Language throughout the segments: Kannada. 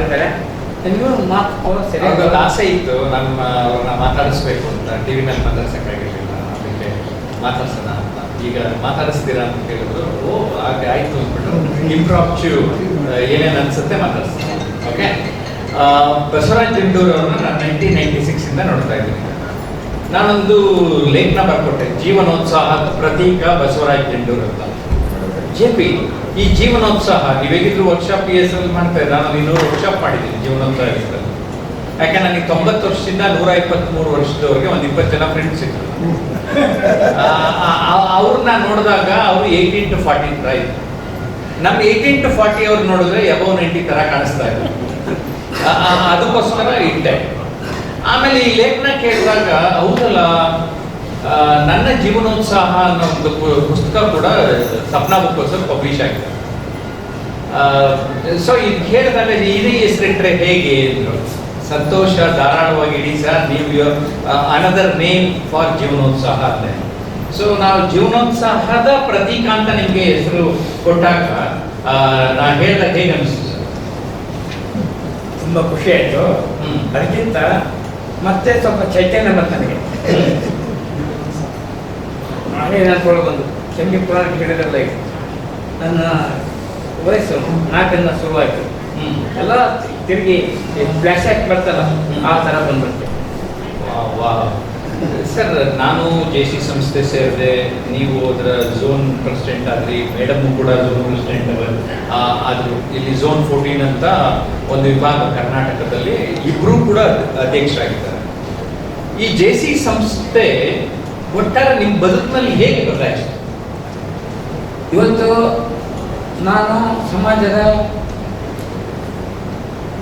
ಮಾಡಿದ್ದಾರೆ ನೀವು ಮಾತು ಸರಿಯಾಗಿ ಸರಿ ಆಸೆ ಇತ್ತು ನಮ್ಮ ಅವ್ರನ್ನ ಮಾತಾಡಿಸ್ಬೇಕು ಅಂತ. ಟಿವಿ ಮೇಲೆ ಮಾತಾಡ್ಸಕ್ಕಾಗಿರ್ಲಿಲ್ಲ ಅದಕ್ಕೆ ಮಾತಾಡ್ಸೋಣ ಅಂತ. ಈಗ ಮಾತಾಡಿಸ್ತೀರಾ ಅಂತ ಕೇಳಿದ್ರು ಓ ಹಾಗೆ ಆಯ್ತು ಅಂದ್ಬಿಟ್ಟು ಇಂಪ್ರಾಪ್ಚು ಏನೇನು ಅನ್ಸುತ್ತೆ ಮಾತಾಡ್ಸ್ತೀನಿ ಓಕೆ ಬಸವರಾಜ್ ಜಂಡೂರ್ ಅವ್ರನ್ನ ನಾನು ನೈನ್ಟೀನ್ ನೈನ್ಟಿ ಸಿಕ್ಸ್ ಇಂದ ನೋಡ್ತಾ ಇದ್ದೀನಿ. ನಾನೊಂದು ಲೇಖನ ಬರ್ಕೊಟ್ಟೆ ಜೀವನೋತ್ಸಾಹದ ಪ್ರತೀಕ ಬಸವರಾಜ್ ಜಂಡೂರ್ ಅಂತ. ಜೆ ಪಿ ಈ ಜೀವನೋತ್ಸಾಹ ನೀವು ವರ್ಕ್ಶಾಪ್ ಪಿ ಎಸ್ ಎಲ್ ಮಾಡ್ತಾ ಇದ್ದ ನಾನು ಇನ್ನೂರು ವರ್ಕ್ಶಾಪ್ ಮಾಡಿದ್ದೀನಿ ಜೀವನೋತ್ಸಾಹ ಯಾಕೆ ನನಗೆ ತೊಂಬತ್ತು ವರ್ಷದಿಂದ ನೂರ ಇಪ್ಪತ್ತ್ಮೂರು ವರ್ಷದವರೆಗೆ ಒಂದು ಇಪ್ಪತ್ತು ಜನ ಫ್ರೆಂಡ್ಸ್ ಇದ್ರು. ಅವ್ರನ್ನ ನೋಡಿದಾಗ ಅವರು ಏಯ್ಟೀನ್ ಟು ಫಾರ್ಟಿ ಥರ ಇದ್ರು. ನಮ್ಮ ಏಯ್ಟೀನ್ ಟು ಫಾರ್ಟಿ ಅವ್ರು ನೋಡಿದ್ರೆ ಎಬೋ ನೈಂಟಿ ಥರ ಕಾಣಿಸ್ತಾ ಇದ್ರು. ಅದಕ್ಕೋಸ್ಕರ ಇಟ್ಟೆ ಆಮೇಲೆ ಈ ಲೇಖನ ಕೇಳಿದಾಗ, ಹೌದಲ್ಲ ನನ್ನ ಜೀವನೋತ್ಸಾಹ ಅನ್ನೋ ಒಂದು ಪುಸ್ತಕ ಕೂಡ ಸಪ್ನಾ ಬುಕ್ಕೋಸ್ಕರ ಪಬ್ಲಿಷ್ ಆಗಿದೆ. ಸೊ ಇದು ಕೇಳಿದಾಗ ಇದೇ ಹೆಸರಿಟ್ಟರೆ ಹೇಗೆ ಅಂದರು. ಸಂತೋಷ ಧಾರಾಳವಾಗಿ ಇಡಿ ಸರ್ ನೀವು ಅನದರ್ ನೇಮ್ ಫಾರ್ ಜೀವನೋತ್ಸಾಹ ಅಂದೆ ಸೊ ನಾವು ಜೀವನೋತ್ಸಾಹದ ಪ್ರತೀಕ ಅಂತ ನಿಮಗೆ ಹೆಸರು ಕೊಟ್ಟಾಗ ನಾನು ನಾ ಹೇಳಿದಾಗ ಹೇಗೆ ಅನಿಸ್ತು ಸರ್? ತುಂಬ ಖುಷಿ ಆಯಿತು. ಅದಕ್ಕಿಂತ ಮತ್ತೆ ಸ್ವಲ್ಪ ಚೈತನ್ಯ ಬಂತು ನನಗೆ. ನೆನ್ಕೊಳ್ಳೋ ಬಂದು. ಚಂಗಿ ಪುರಾಣ ಹೇಳಿದ್ರಲ್ಲ ಈಗ. ನನ್ನ ವಯಸ್ಸು ನಾಲ್ಕರಿಂದ ಶುರುವಾಯಿತು. ಎಲ್ಲ ತಿರುಗಿ ಫ್ಲ್ಯಾಶ್ ಆಗಿ ಬರ್ತಲ್ಲ ಆ ಥರ ಬಂದ್ಬಿಡ್ತು. ಸರ್ ನಾನು ಜೆ ಸಿ ಸಂಸ್ಥೆ ಸೇರಿದೆ. ನೀವು ಅದರ ಝೋನ್ ಪ್ರೆಸಿಡೆಂಟ್ ಆಗಲಿ ಮೇಡಮ್ ಕೂಡ ಝೋನ್ ಪ್ರೆಸಿಡೆಂಟ್ ಆದ್ರು ಇಲ್ಲಿ ಝೋನ್ ಫೋರ್ಟೀನ್ ಅಂತ ಒಂದು ವಿಭಾಗ ಕರ್ನಾಟಕದಲ್ಲಿ ಇಬ್ಬರೂ ಕೂಡ ಅಧ್ಯಕ್ಷರಾಗಿದ್ದಾರೆ. ಈ ಜೆ ಸಿ ಸಂಸ್ಥೆ ಒಟ್ಟಾರೆ ನಿಮ್ಮ ಬದುಕಿನಲ್ಲಿ ಹೇಗೆ ಬದಲಾಯಿಸಿತು ಇವತ್ತು ನಾನು ಸಮಾಜದ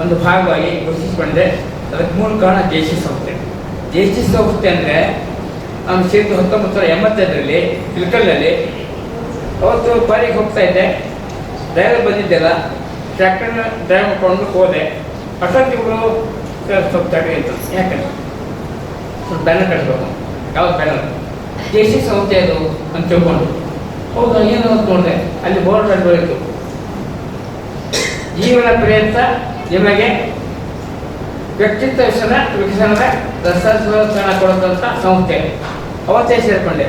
ಒಂದು ಭಾಗವಾಗಿ ಘೋಷಿಸಿಕೊಂಡೆ ಅದಕ್ಕೆ ಮೂಲ ಕಾರಣ ಸಿ ಸಂಸ್ಥೆ ಸಿ ಸಂಸ್ಥೆ ಅಂದರೆ ನಾನು ಸೇರಿದ ಹತ್ತೊಂಬತ್ತು ಸಾವಿರದ ಎಂಬತ್ತೈದರಲ್ಲಿ ಇಲ್ಕಲ್ನಲ್ಲಿ. ಅವತ್ತು ಬಾರಿಗೆ ಹೋಗ್ತಾ ಇದ್ದೆ. ಡ್ರೈವರ್ ಬಂದಿದ್ದೆಲ್ಲ. ಟ್ರ್ಯಾಕ್ಟರ್ ಡ್ರೈವ್ ಮಾಡ್ಕೊಂಡು ಹೋದೆ. ಅಷ್ಟೊತ್ತಿಗಳು ಸ್ವಲ್ಪ ಇತ್ತು. ಅಂತ ಯಾಕಂದ್ರೆ? ಸ್ವಲ್ಪ ಬ್ಯಾನರ್ ಕಟ್ಟಬೇಕು ಯಾವ್ದು ಬ್ಯಾನರ್ ಸಿ ಸಂಸ್ಥೆ ಅದು ಅಂತ ತಿಳ್ಕೊಂಡು. ಹೌದಾ ಏನು ನೋಡಿದೆ ಅಲ್ಲಿ ಬೋರ್ಡ್ ಬರೆಯಿತು ಜೀವನ ಪ್ರಯತ್ನ ನಿಮಗೆ ವ್ಯಕ್ತಿತ್ವ ವಿಕಸನ ವಿಕಸನದ ರಸೋತ್ಸವ ಕೊಡುವಂಥ ಸಂಸ್ಥೆ ಅವತ್ತೇ ಸೇರಿಕೊಂಡೆ.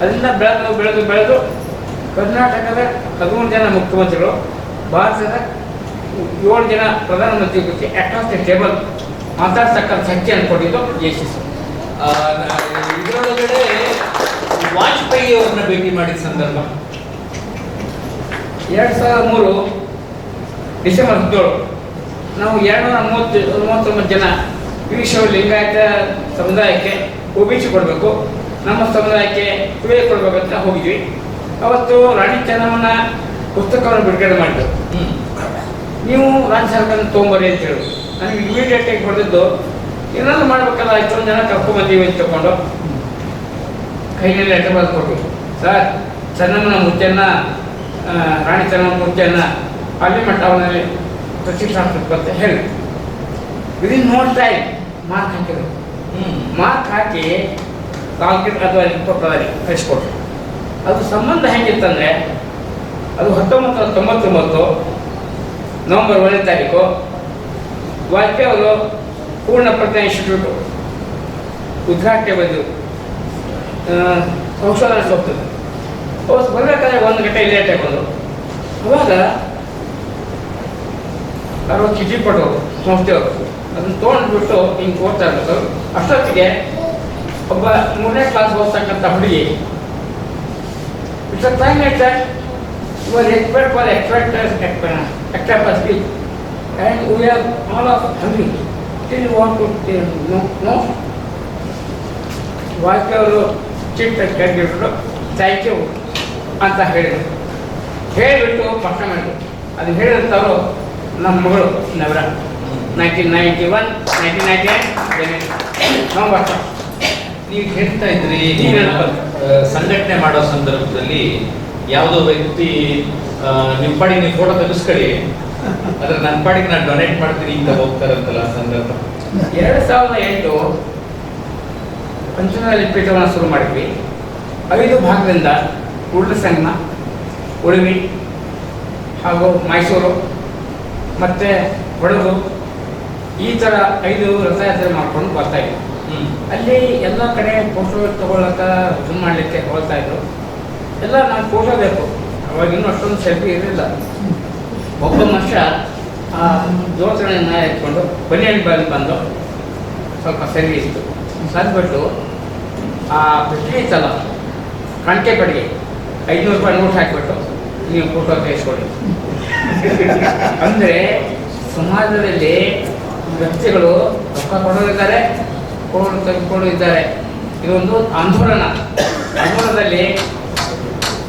ಅದರಿಂದ ಬೆಳೆದು ಬೆಳೆದು ಬೆಳೆದು ಕರ್ನಾಟಕದ ಹದಿಮೂರು ಜನ ಮುಖ್ಯಮಂತ್ರಿಗಳು ಭಾರತದ ಏಳು ಜನ ಪ್ರಧಾನಮಂತ್ರಿ ಕೃತಿ ಅಕ್ರಾಸ್ ದಿ ಟೇಬಲ್ ಮಾತಾಡ್ತಕ್ಕಂಥ ಶಕ್ತಿಯನ್ನು ಕೊಟ್ಟಿದ್ದು ಜೆ ಸಿ ಆ, ನಾ- ಇದರೊಳಗಡೆ ವಾಜಪೇಯಿ ಅವರನ್ನ ಭೇಟಿ ಮಾಡಿದ ಸಂದರ್ಭ. ಎರಡ್ ಸಾವಿರದ ಮೂರು ಡಿಸೆಂಬರ್ ಹದಿನೇಳು ನಾವು ಎರಡು ನೂರ ಮೂವತ್ತು ಮೂವತ್ತೊಂಬತ್ತು ಜನ ವಿಶ್ವ ಲಿಂಗಾಯತ ಸಮುದಾಯಕ್ಕೆ ಒ ಬಿ ಸಿ ಕೊಡಬೇಕು. ನಮ್ಮ ಸಮುದಾಯಕ್ಕೆ ಕುವೆ ಕೊಡಬೇಕಂತ ಹೋಗಿದ್ವಿ. ಅವತ್ತು ರಾಣಿ ಚೆನ್ನಮ್ಮನ ಪುಸ್ತಕವನ್ನು ಬಿಡುಗಡೆ ಮಾಡಿದ್ರು. ನೀವು ರಾಜ್ಯ ಸರ್ಕಾರ ತೊಗೊಂಬರಿ ಅಂತ ಹೇಳಿ ನನಗೆ ಇಮಿಡಿಯೇಟ್ ಆಗಿ ಹೊಡೆದಿದ್ದು ಏನಾದ್ರು ಮಾಡ್ಬೇಕಲ್ಲ ಇಷ್ಟೊಂದು ಜನ ಕರ್ಕೊಂಡ್ಬಂದೀವಿ ಅಂತ ತಗೊಂಡು ಕೈನಲ್ಲಿ ಲೆಟರ್ ಬರೆದು ಕೊಟ್ಟು ಸರ್ ಚೆನ್ನಮ್ಮನ ಮೂರ್ತಿಯನ್ನ ರಾಣಿ ಚೆನ್ನಮ್ಮನ ಮೂರ್ತಿಯನ್ನ ಪಾರ್ಲಿಮೆಂಟ್ ಅವನಲ್ಲಿ ಪ್ರತಿಷ್ಠಾಪಿಸಬೇಕು ಅಂತ ಹೇಳಿ. ವಿದಿನ್ ನೋ ಟೈಮ್ ಮಾರ್ಕ್ ಹಾಕಿದ್ರು. ಮಾರ್ಕ್ ಹಾಕಿ ಕಾಂಕ್ರೀಟ್ ಅಥವಾ ಇಪ್ಪತ್ತರಲ್ಲಿ ಕಳಿಸ್ಕೊಟ್ರು. ಅದು ಸಂಬಂಧ ಹೇಗಿತ್ತಂದರೆ ಅದು ಹತ್ತೊಂಬತ್ತು ನೂರ ತೊಂಬತ್ತೊಂಬತ್ತು ನವೆಂಬರ್ ಒಂದನೇ ತಾರೀಕು ವಾಜಪೇಯಿ ಅವರು ಪೂರ್ಣ ಪ್ರಜ್ಞಾ ಇನ್ಸ್ಟಿಟ್ಯೂಟ್ ಉದ್ಘಾಟನೆ ಬಂದರು ಸಂಶೋಧನಾ ಹೋಗ್ತದೆ. ಅವತ್ತು ಬರಬೇಕಾದ್ರೆ ಒಂದು ಗಂಟೆ ಲೇಟ್ ಆಗಿ ಬಂದರು ಅವಾಗ ಯಾರೋ ಚಿಠಿ ಪಡೋರು ಸಂಸ್ಥೆಯವರು ಅದನ್ನ ತೊಗೊಂಡ್ಬಿಟ್ಟು ಹಿಂಗೆ ಓದ್ತಾ ಇರ್ಬೇಕು ಅಷ್ಟೊತ್ತಿಗೆ ಒಬ್ಬ ಮೂರನೇ ಕ್ಲಾಸ್ ಓದ್ತಕ್ಕಂಥ ಹುಡುಗಿ it's time at that are expert for expert extra and we are all of hungry still want to know Vajpayee ಅವರು ಚಿಟ್ ಕೈಗಿಟ್ಬಿಟ್ಟು ಥ್ಯಾಂಕ್ ಯು ಅಂತ ಹೇಳಿದರು. ಹೇಳಿಬಿಟ್ಟು ಪಟ್ಟ ಮಾಡಿದ್ರು. ಅದು ಹೇಳಿದಂಥವ್ರು ನಮ್ಮ ಮಗಳು ನವರ. Nineteen ninety one nineteen ninety nine November ನೀವು ಹೇಳ್ತಾ ಇದ್ರಿ ಸಂಘಟನೆ ಮಾಡೋ ಸಂದರ್ಭದಲ್ಲಿ ಯಾವುದೋ ವ್ಯಕ್ತಿ ನಿಮ್ಮ ನಿಮ್ ಪಾಡಿಗೆ ನೀವು ಫೋಟೋ ತೆಗೆಸ್ಕೊಳ್ಳಿ. ಅದ್ರ ನನ್ನ ಪಾಡಿಗೆ ನಾನು ಡೊನೇಟ್ ಮಾಡ್ತೀನಿ ಅಂತ ಹೋಗ್ತಾರಂತಲ್ಲ ಸಂದರ್ಭ. ಎರಡು ಸಾವಿರದ ಎಂಟು ಪಂಚಮದಲ್ಲಿ ಪೀಠವನ್ನು ಶುರು ಮಾಡಿದ್ವಿ. ಐದು ಭಾಗದಿಂದ ಸಂಗಮ ಉಳುವಿ ಹಾಗೂ ಮೈಸೂರು ಮತ್ತು ಕೊಡಗು ಈ ಥರ ಐದು ರಥಯಾತ್ರೆ ಮಾಡ್ಕೊಂಡು ಬರ್ತಾ ಇದ್ವಿ. ಅಲ್ಲಿ ಎಲ್ಲ ಕಡೆ ಫೋಟೋ ತಗೊಳಕ ಜೂಮ್ ಮಾಡಲಿಕ್ಕೆ ಹೋಗ್ತಾ ಇದ್ರು. ಎಲ್ಲ ನಾನು ಫೋಟೋ ಬೇಕು. ಅವಾಗಿನ್ನೂ ಅಷ್ಟೊಂದು ಸೆಲ್ಫಿ ಇರಲಿಲ್ಲ. ಒಬ್ಬ ಮನುಷ್ಯ ಆ ಜೋತಣೆಯನ್ನ ಎತ್ಕೊಂಡು ಬನಿಯನ್ ಬಂದು ಬಂದು ಸ್ವಲ್ಪ ಸರಿ ಇತ್ತು. ಸರಿಬಿಟ್ಟು ಆ ಪ್ರಶ್ನೆ ಇತ್ತಲ್ಲ, ಕಣಕೆ ಕಡೆಗೆ ಐದುನೂರು ರೂಪಾಯಿ ನೋಟ್ ಹಾಕಿಬಿಟ್ಟು ನೀವು ಫೋಟೋ ತೆಗೆಸ್ಕೊಡಿ ಅಂದರೆ ಸಮಾಜದಲ್ಲಿ ವ್ಯಕ್ತಿಗಳು ರೊಕ್ಕ ಕೊಡೋರಿದ್ದಾರೆ, ಕೊಡೋರು ತೆಗೆದುಕೊಂಡು ಇದ್ದಾರೆ ಇದೊಂದು ಆಂದೋಲನ. ಆಂದೋಲನದಲ್ಲಿ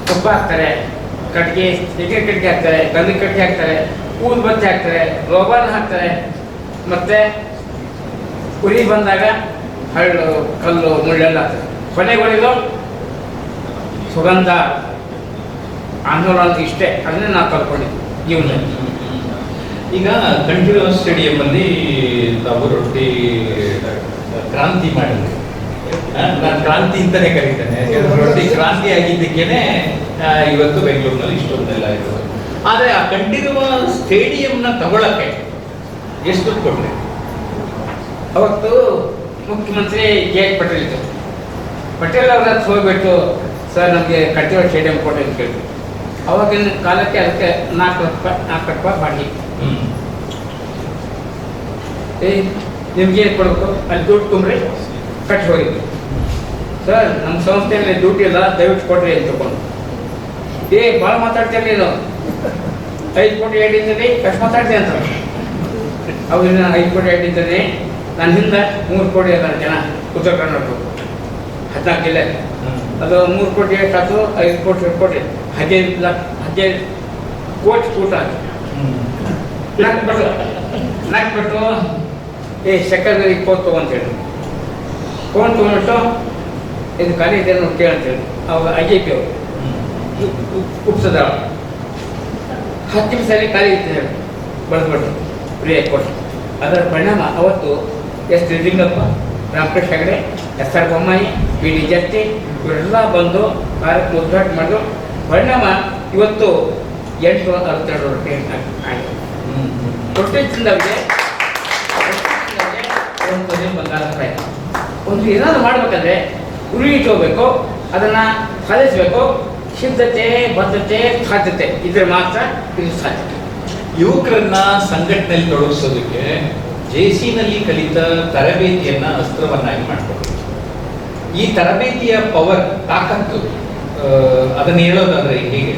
ತುಪ್ಪ ಹಾಕ್ತಾರೆ, ಕಟ್ಟಿಗೆ ಸಿಗೆ ಕಟ್ಟಿಗೆ ಹಾಕ್ತಾರೆ, ಗಂಧ ಕಟ್ಟಿಗೆ ಹಾಕ್ತಾರೆ ಕೂದ್ ಬತ್ತಿ ಹಾಕ್ತಾರೆ, ರೋಬನ್ ಹಾಕ್ತಾರೆ. ಮತ್ತು ಕುರಿ ಬಂದಾಗ ಹಳ್ಳು ಕಲ್ಲು ಮುಳ್ಳೆಲ್ಲ ಕೊನೆಗೊಳಿದು ಸುಗಂಧ ಆಂದೋಲನ ಇಷ್ಟೇ. ಅದನ್ನೇ ನಾವು ಕಲ್ಕೊಂಡಿದ್ವಿ ಜೀವನದಲ್ಲಿ ಈಗ ಕಂಠೀರವ ಸ್ಟೇಡಿಯಂ ಅಲ್ಲಿ ತಾವು ರೊಟ್ಟಿ ಕ್ರಾಂತಿ ಮಾಡಿದ್ರಿ. ನಾನು ಕ್ರಾಂತಿ ಅಂತಲೇ ಕರೀತೇನೆ. ರೊಟ್ಟಿ ಕ್ರಾಂತಿ ಆಗಿದ್ದಕ್ಕೇನೆ ಇವತ್ತು ಬೆಂಗಳೂರಿನಲ್ಲಿ ಇಷ್ಟೊಂದೆಲ್ಲ ಇರೋದು ಆದರೆ ಆ ಕಂಠೀರವ ಸ್ಟೇಡಿಯಂನ ತಗೊಳಕ್ಕೆ ಎಷ್ಟು ಕೊಟ್ರಿ ಅವತ್ತು ಮುಖ್ಯಮಂತ್ರಿ ಕೆ ಎಚ್ ಪಟೇಲ್ ಇತ್ತು. ಪಟೇಲ್ ಅವ್ರ ಹತ್ರ ಹೋಗ್ಬಿಟ್ಟು, ಸರ್, ನಮಗೆ ಕಟ್ಟಿರೋ ಸ್ಟೇಡಿಯಂ ಕೊಡಿ ಅಂತ ಕೇಳಿದ್ರು. ಅವಾಗಿನ ಕಾಲಕ್ಕೆ ಅದಕ್ಕೆ ನಾಲ್ಕು ಲಕ್ಷ ರೂಪಾಯಿ ನಾಲ್ಕು ಲಕ್ಷ ರೂಪಾಯಿ ಬಾಡಿಗೆ. ಏ ನಿಮ್ಗೇನು ಕೊಡಬೇಕು? ಅಲ್ಲಿ ದುಡ್ಡು ತುಂಬ್ರಿ, ಕಟ್ಟಿ ಹೋಗಿದ್ವಿ. ಸರ್ ನಮ್ಮ ಸಂಸ್ಥೆಯಲ್ಲಿ ದುಡ್ಡು ಇಲ್ಲ, ದಯವಿಟ್ಟು ಕೊಡ್ರಿ ಅಂತ ತಗೊಂಡು ಏ ಭಾಳ ಮಾತಾಡ್ತೀರಿ ನೀನು? ಐದು ಕೋಟಿ ಹೇಳಿದ್ದೀನಿ ಕಷ್ಟ ಮಾತಾಡ್ತೀನಿ ಅಂತ. ನಾನು ಐದು ಕೋಟಿ ಹೇಳಿದ್ದೀನಿ ನನ್ನ ಹಿಂದೆ ಮೂರು ಕೋಟಿ ಅದರ ಜನ ಉತ್ತರ ಕರ್ನಾಟಕ. ಹದಿನಾಲ್ಕು ಜಿಲ್ಲೆ. ಅದು ಮೂರು ಕೋಟಿ ಎಷ್ಟಾಯ್ತು ಐದು ಕೋಟಿ ಎರಡು ಕೋಟಿ. ಹದಿನೈದು ಲಕ್ಷ ಹದಿನೈದು ಕೋಟಿ ಕೂಟ ಆಯ್ತು ನಕ್ಬಿಟ್ಟು ನಕ್ಬಿಟ್ಟು ಏ ಸೆಕೆಂಡ್ ಇಪ್ಪತ್ತು ಅಂತ ತೊಗೊಂತೇಳಿ ಫೋನ್ ತೊಗೊಂಡ್ಬಿಟ್ಟು ಇದು ಖಾಲಿ ಇದೆ ನೋಡಿ ಕೇಳಂತೇಳಿ ಅವಾಗ ಅಜಯ್ ಪಿ ಅವರು. ಉಪ್ಸದ ಹತ್ತು ನಿಮಿಷದಲ್ಲಿ ಖಾಲಿ ಇತ್ತು ಹೇಳಿ. ಬರೆದ್ಬಿಟ್ಟು ಫ್ರೀ ಕೊಟ್ಟು ಅದರ ಪರಿಣಾಮ ಅವತ್ತು S Lingappa Ramakrishna Hegde, S R Bommai B D Jatti ಇವರೆಲ್ಲ ಬಂದು ಕಾರ್ಯಕ್ರಮ ಉದ್ಘಾಟನೆ ಮಾಡಿದ್ರು ಪರಿಣಾಮ ಇವತ್ತು ಎಂಟು ಅರವತ್ತೆರಡು ರೊಟ್ಟಿ ಆಗಿದೆ. ರೊಟ್ಟಿ ತಿಂದವ್ರಿಗೆ ಒಂದು ತೊಲೆ ಬಂಗಾರ ಒಂದು ಏನಾದರೂ ಮಾಡ್ಬೇಕಂದ್ರೆ ಗುರಿ ಇಟ್ಕೋಬೇಕು, ಅದನ್ನ ಸಾಧಿಸಬೇಕು. ಸಿದ್ಧತೆ, ಬದ್ಧತೆ, ಸಾಧ್ಯತೆ ಇದ್ರೆ ಮಾತ್ರ ಇದು ಸಾಧ್ಯತೆ ಯುವಕರನ್ನ ಸಂಘಟನೆಯಲ್ಲಿ ತೊಡಗಿಸೋದಕ್ಕೆ ಜೆಸಿನಲ್ಲಿ ಕಲಿತ ತರಬೇತಿಯನ್ನ ಅಸ್ತ್ರವನ್ನಾಗಿ ಮಾಡ್ಕೊಂಡು ಈ ತರಬೇತಿಯ ಪವರ್ ತಾಕತ್ತು ಅದನ್ನ ಹೇಳೋದಂದ್ರೆ ಹೇಗೆ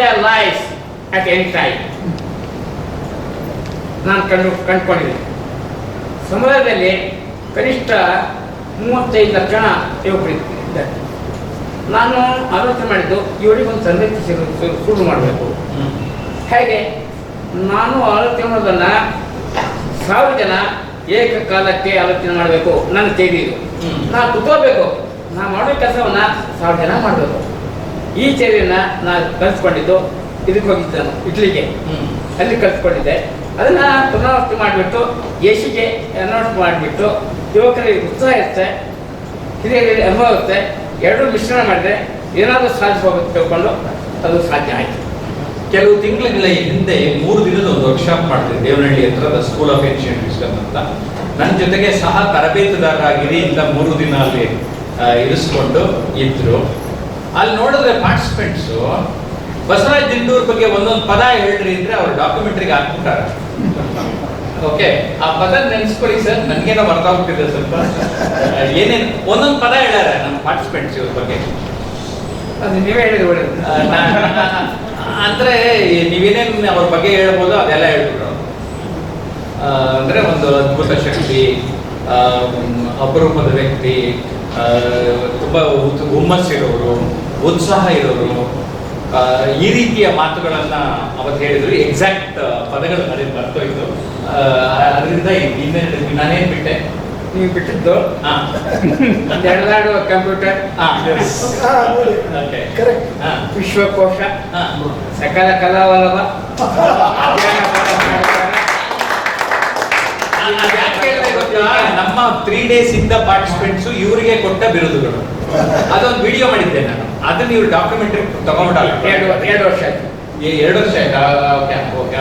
ದ ಟೈಮ್ ನಾನು ಕಂಡು ಕಂಡುಕೊಂಡಿದ್ದೀನಿ. ಸಮುದಾಯದಲ್ಲಿ ಕನಿಷ್ಠ ಮೂವತ್ತೈದು ಲಕ್ಷ ಜನ ಯುವಕರು ಇದ್ದಾರೆ. ನಾನು ಆಲೋಚನೆ ಮಾಡಿದ್ದು ಇವರಿಗೆ ಒಂದು ತರಬೇತಿ ಶುರು ಮಾಡಬೇಕು. ಹೇಗೆ? ನಾನು ಆಲೋಚನೆ ಮಾಡೋದನ್ನ ಸಾವಿರ ಜನ ಏಕಕಾಲಕ್ಕೆ ಆಲೋಚನೆ ಮಾಡಬೇಕು. ನನ್ನ ಸೇರಿ ನಾನು ಕುತ್ಕೋಬೇಕು. ನಾನು ಮಾಡೋ ಕೆಲಸವನ್ನ ಸಾವಿರ ಜನ ಮಾಡಬೇಕು. ಈ ಚೇರಿಯನ್ನ ನಾನು ಕಲಿಸ್ಕೊಂಡಿದ್ದು ಇದಕ್ಕೆ ಹೋಗಿದ್ದೆ ನಾನು ಇಟ್ಲಿಗೆ ಹ್ಮ್. ಅಲ್ಲಿ ಕಲಿಸ್ಕೊಂಡಿದ್ದೆ. ಅದನ್ನ ಪುನರಾವರ್ತಿ ಮಾಡಿಬಿಟ್ಟು ಯಶಿಗೆ ಅನೌನ್ಸ್ ಮಾಡಿಬಿಟ್ಟು ಯುವಕರಿಗೆ ಉತ್ಸಾಹ ಇರುತ್ತೆ ಹಿರಿಯರಿಗೆ ಅನುಭವ ಇರುತ್ತೆ. ಎರಡೂ ಮಿಶ್ರಣ ಮಾಡಿದ್ರೆ ಏನಾದರೂ ಸಾಧಿಸಬೇಕು ತಿಳ್ಕೊಂಡು ಅದು ಸಾಧ್ಯ ಆಯಿತು. ಕೆಲವು ತಿಂಗಳ ಹಿಂದೆ ಮೂರು ದಿನದ ಒಂದು ವರ್ಕ್ಶಾಪ್ ಮಾಡಿದೆ ದೇವನಹಳ್ಳಿ ಹತ್ರದ ಸ್ಕೂಲ್ ಆಫ್ ಏನ್ಷಿಯಂಟ್ ವಿಸ್ಡಮ್ ಅಂತ. ನನ್ನ ಜೊತೆಗೆ ಸಹ ತರಬೇತುದಾರರಾಗಿರಿ ಅಂತ ಮೂರು ದಿನ ಅಲ್ಲಿ ಇರಿಸ್ಕೊಂಡು ಇದ್ರು. ಅಲ್ಲಿ ನೋಡಿದ್ರೆ ಪಾರ್ಟಿಸಿಪೆಂಟ್ಸು ಬಸವರಾಜ್ ದಿಂಡೂರ್ ಬಗ್ಗೆ ಒಂದೊಂದು ಪದ ಹೇಳ್ರಿ ಅಂದ್ರೆ ಅವ್ರ ಡಾಕ್ಯುಮೆಂಟ್ರಿಗೆ ಹಾಕ್ಬಿಟ್ಟಾರೆ. ಓಕೆ ಆ ಪದ ನೆನ್ಸ್ಕೊಳ್ಳಿ ಸರ್ ನನ್ಗೇನೋ ಬರ್ತಾ ಹೋಗ್ತಿದೆ ಸ್ವಲ್ಪ. ಏನೇನು ಒಂದೊಂದು ಪದ ಹೇಳ್ಯಾರ ನಮ್ಮ ಪಾರ್ಟಿಸಿಪೆಂಟ್ಸ್ ಇವ್ರ ಬಗ್ಗೆ. ಅದು ನೀವೇ ಹೇಳಿದ್ರೆ ಅಂದ್ರೆ ನೀವೇನೇನು ಅವ್ರ ಬಗ್ಗೆ ಹೇಳ್ಬೋದು ಅದೆಲ್ಲ ಹೇಳ್ಬಿಟ್ರು. ಆ, ಅಂದ್ರೆ ಒಂದು ಅದ್ಭುತ ಶಕ್ತಿ ಅಪರೂಪದ ವ್ಯಕ್ತಿ ತುಂಬಾ ಹುಮ್ಮಸ್ಸಿರೋರು ಉತ್ಸಾಹ ಇರೋರು. ಈ ರೀತಿಯ ಮಾತುಗಳನ್ನ ಅವತ್ತು ಹೇಳಿದ್ರು. ಎಕ್ಸಾಕ್ಟ್ ಪದಗಳು ಅದೇ ಬರ್ತೋಯ್ತು ಅದರಿಂದ ಇನ್ನೇನು ನಾನೇನ್ ಬಿಟ್ಟೆ? ನೀವು ಬಿಟ್ಟಿದ್ದು? ಹಾ. ಒಂದು ಕಂಪ್ಯೂಟರ್? ವಿಶ್ವಕೋಶ? ಹಾ. ಸಕಲ ಕಲಾವಲವ? ನಮ್ಮ ತ್ರೀ ಡೇಸ್ ಇಂದ ಪಾರ್ಟಿಸಿಪೆಂಟ್ಸ್ ಇವರಿಗೆ ಕೊಟ್ಟ ಬಿರುದುಗಳು. ಅದೊಂದು ವಿಡಿಯೋ ಮಾಡಿದ್ದೆ ನಾನು. ಅದನ್ನ ಇವ್ರು ಡಾಕ್ಯುಮೆಂಟರಿ ತಗೊಂಡ್ಬಿಟ್ಟಲ್ಲ ಎರಡು ಎರಡು ವರ್ಷ ಆಯ್ತು. ಎರಡು ವರ್ಷ ಆಯ್ತಾ?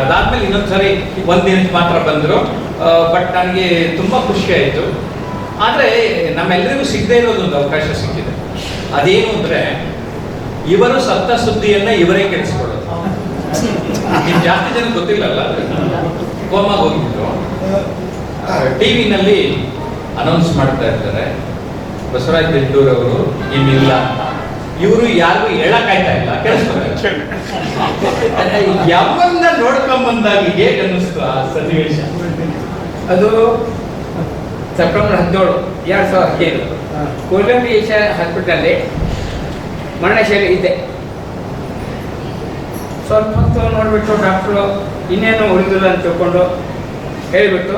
ಅದಾದ್ಮೇಲೆ ಇನ್ನೊಂದ್ಸರಿ ಒಂದ್ ದಿನ ಮಾತ್ರ ಬಂದರು. ಬಟ್ ನನಗೆ ತುಂಬಾ ಖುಷಿ ಆಯಿತು. ಆದರೆ ನಮ್ಮೆಲ್ಲರಿಗೂ ಸಿಗದೇ ಇರೋದೊಂದು ಅವಕಾಶ ಸಿಕ್ಕಿದೆ. ಅದೇನು ಅಂದ್ರೆ, ಇವರು ಸತ್ತ ಸುದ್ದಿಯನ್ನ ಇವರೇ ಕೆಡಿಸ್ಕೊಳ್ಳೋದು. ನಿಮ್ ಜಾಸ್ತಿ ಜನ ಗೊತ್ತಿಲ್ಲಲ್ಲ? ಕೋಮಾಗ ಹೋಗಿದ್ರು. ಟಿವಿನಲ್ಲಿ ಅನೌನ್ಸ್ ಮಾಡ್ತಾ ಇರ್ತಾರೆ. ಬಸವರಾಜ್ ಬೆಂಡೂರ್ ಅವರು ಇನ್ನಿಲ್ಲ ಅಂತ. ಇವರು ಯಾರಿಗೂ ಹೇಳಕ್ಕಾಯ್ತಾ ಇಲ್ಲ? ಕೆಲಸ ಯಾವನ್ನ ನೋಡ್ಕೊಂಬಂದಾಗ ಹೇಗೆ ಅನ್ನಿಸ್ತು ಆ ಸನ್ನಿವೇಶ? ಅದು ಸೆಪ್ಟೆಂಬರ್ ಹದಿನೇಳು ಎರಡು ಸಾವಿರದ ಹದಿನೈದು. ಕೊಲಂಬಿ ಏಷ್ಯಾ ಹಾಸ್ಪಿಟಲಲ್ಲಿ ಮರಣಶೈಲಿ ಇದ್ದೆ ಸ್ವಲ್ಪ ಹೊತ್ತು ನೋಡಿಬಿಟ್ಟು ಡಾಕ್ಟ್ರು ಇನ್ನೇನು ಉಳಿದಿಲ್ಲ ಅಂತ ತಿಳ್ಕೊಂಡು ಹೇಳಿಬಿಟ್ಟು